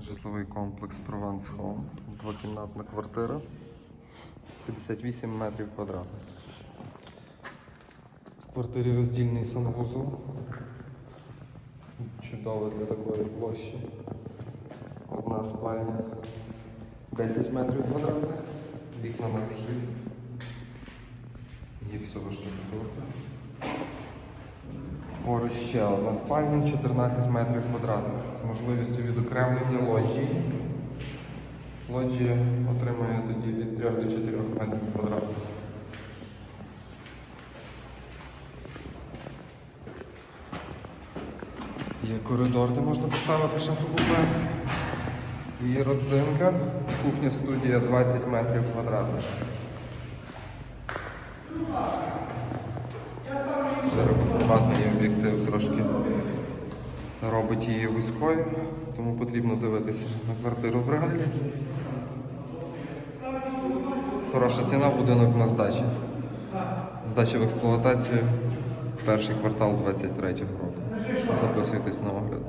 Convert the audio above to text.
Житловий комплекс Provence Home. Двокімнатна квартира. 58 метрів квадратних. В квартирі роздільний санвузол. Чудово для такої площі. Одна спальня 10 метрів квадратних. Вікна на схід. Гіпсова штукатурка. Поруч ще одна спальня 14 метрів квадратних з можливістю відокремлення лоджії. Лоджія отримує тоді від 3 до 4 метрів квадратних. Є коридор, де можна поставити шафу-купе. Є родзинка, кухня студія 20 метрів квадратних. Широкоформатний об'єктив трошки робить її вузькою, тому потрібно дивитися на квартиру в реалі. Хороша ціна, будинок на здачі. Здача в експлуатацію перший квартал 23-го року. Записуйтесь на огляд.